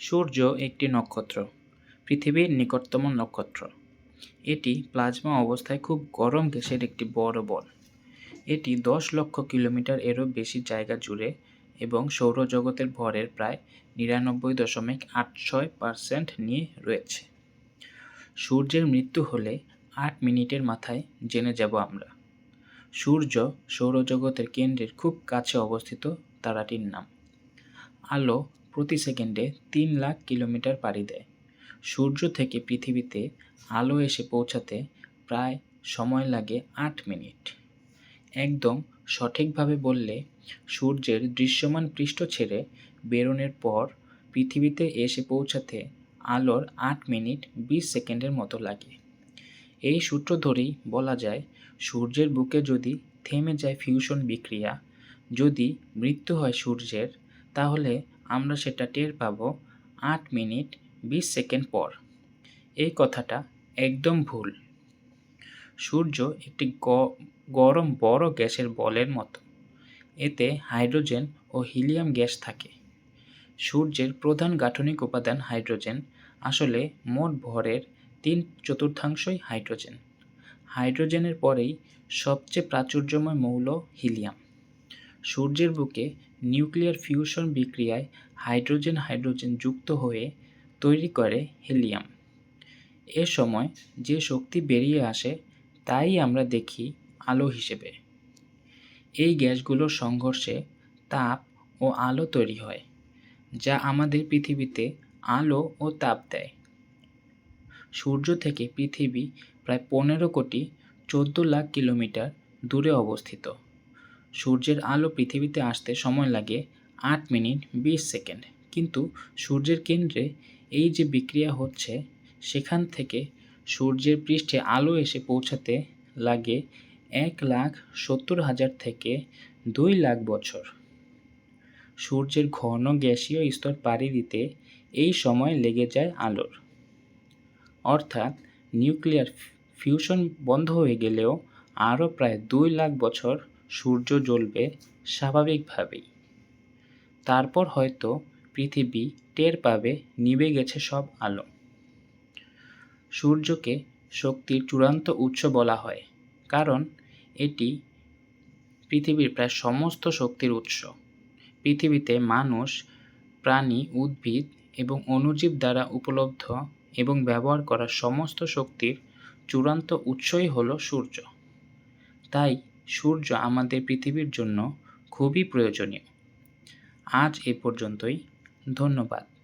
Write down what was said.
সূর্য একটি নক্ষত্র, পৃথিবীর নিকটতম নক্ষত্র। এটি প্লাজমা অবস্থায় খুব গরম গ্যাসের একটি বড় বল। এটি দশ লক্ষ কিলোমিটার এরও বেশি জায়গা জুড়ে এবং সৌরজগতের ভরের প্রায় নিরানব্বই দশমিক আট ছয় পার্সেন্ট নিয়ে রয়েছে। সূর্যের মৃত্যু হলে আট মিনিটের মাথায় জেনে যাব আমরা। সূর্য সৌরজগতের কেন্দ্রের খুব কাছে অবস্থিত তারাটির নাম। আলো প্রতি সেকেন্ডে তিন লাখ কিলোমিটার পাড়ি দেয়। সূর্য থেকে পৃথিবীতে আলো এসে পৌঁছাতে প্রায় সময় লাগে আট মিনিট। একদম সঠিকভাবে বললে, সূর্যের দৃশ্যমান পৃষ্ঠ ছেড়ে বেরোনোর পর পৃথিবীতে এসে পৌঁছাতে আলোর আট মিনিট বিশ সেকেন্ডের মতো লাগে। এই সূত্র ধরেই বলা যায়, সূর্যের বুকে যদি থেমে যায় ফিউশন বিক্রিয়া, যদি মৃত্যু হয় সূর্যের, তাহলে আমরা সেটা টের পাবো আট মিনিট বিশ সেকেন্ড পর। এই কথাটা একদম ভুল। সূর্য একটি গরম বড় গ্যাসের বলের মতো। এতে হাইড্রোজেন ও হিলিয়াম গ্যাস থাকে। সূর্যের প্রধান গাঠনিক উপাদান হাইড্রোজেন। আসলে মোট ভরের তিন চতুর্থাংশই হাইড্রোজেন। হাইড্রোজেনের পরেই সবচেয়ে প্রাচুর্যময় মৌল হিলিয়াম। সূর্যের বুকে নিউক্লিয়ার ফিউশন বিক্রিয়ায় হাইড্রোজেন হাইড্রোজেন যুক্ত হয়ে তৈরি করে হিলিয়াম। এ সময় যে শক্তি বেরিয়ে আসে, তাই আমরা দেখি আলো হিসেবে। এই গ্যাসগুলোর সংঘর্ষে তাপ ও আলো তৈরি হয়, যা আমাদের পৃথিবীতে আলো ও তাপ দেয়। সূর্য থেকে পৃথিবী প্রায় পনেরো কোটি চোদ্দ লাখ কিলোমিটার দূরে অবস্থিত। সূর্যের আলো পৃথিবীতে আসতে সময় লাগে আট মিনিট বিশ সেকেন্ড। কিন্তু সূর্যের কেন্দ্রে এই যে বিক্রিয়া হচ্ছে, সেখান থেকে সূর্যের পৃষ্ঠে আলো এসে পৌঁছাতে লাগে এক লাখ সত্তর হাজার থেকে দুই লাখ বছর। সূর্যের ঘন গ্যাসীয় স্তর পাড়ি দিতে এই সময় লেগে যায় আলোর। অর্থাৎ নিউক্লিয়ার ফিউশন বন্ধ হয়ে গেলেও আরও প্রায় দুই লাখ বছর সূর্য জ্বলবে স্বাভাবিকভাবেই। তারপর হয়তো পৃথিবী টের পাবে নিভে গেছে সব আলো। সূর্যকে শক্তির চূড়ান্ত উৎস বলা হয়, কারণ এটি পৃথিবীর প্রায় সমস্ত শক্তির উৎস। পৃথিবীতে মানুষ, প্রাণী, উদ্ভিদ এবং অণুজীব দ্বারা উপলব্ধ এবং ব্যবহার করা সমস্ত শক্তির চূড়ান্ত উৎসই হলো সূর্য। তাই সূর্য আমাদের পৃথিবীর জন্য খুবই প্রয়োজনীয়। আজ এ পর্যন্তই। ধন্যবাদ।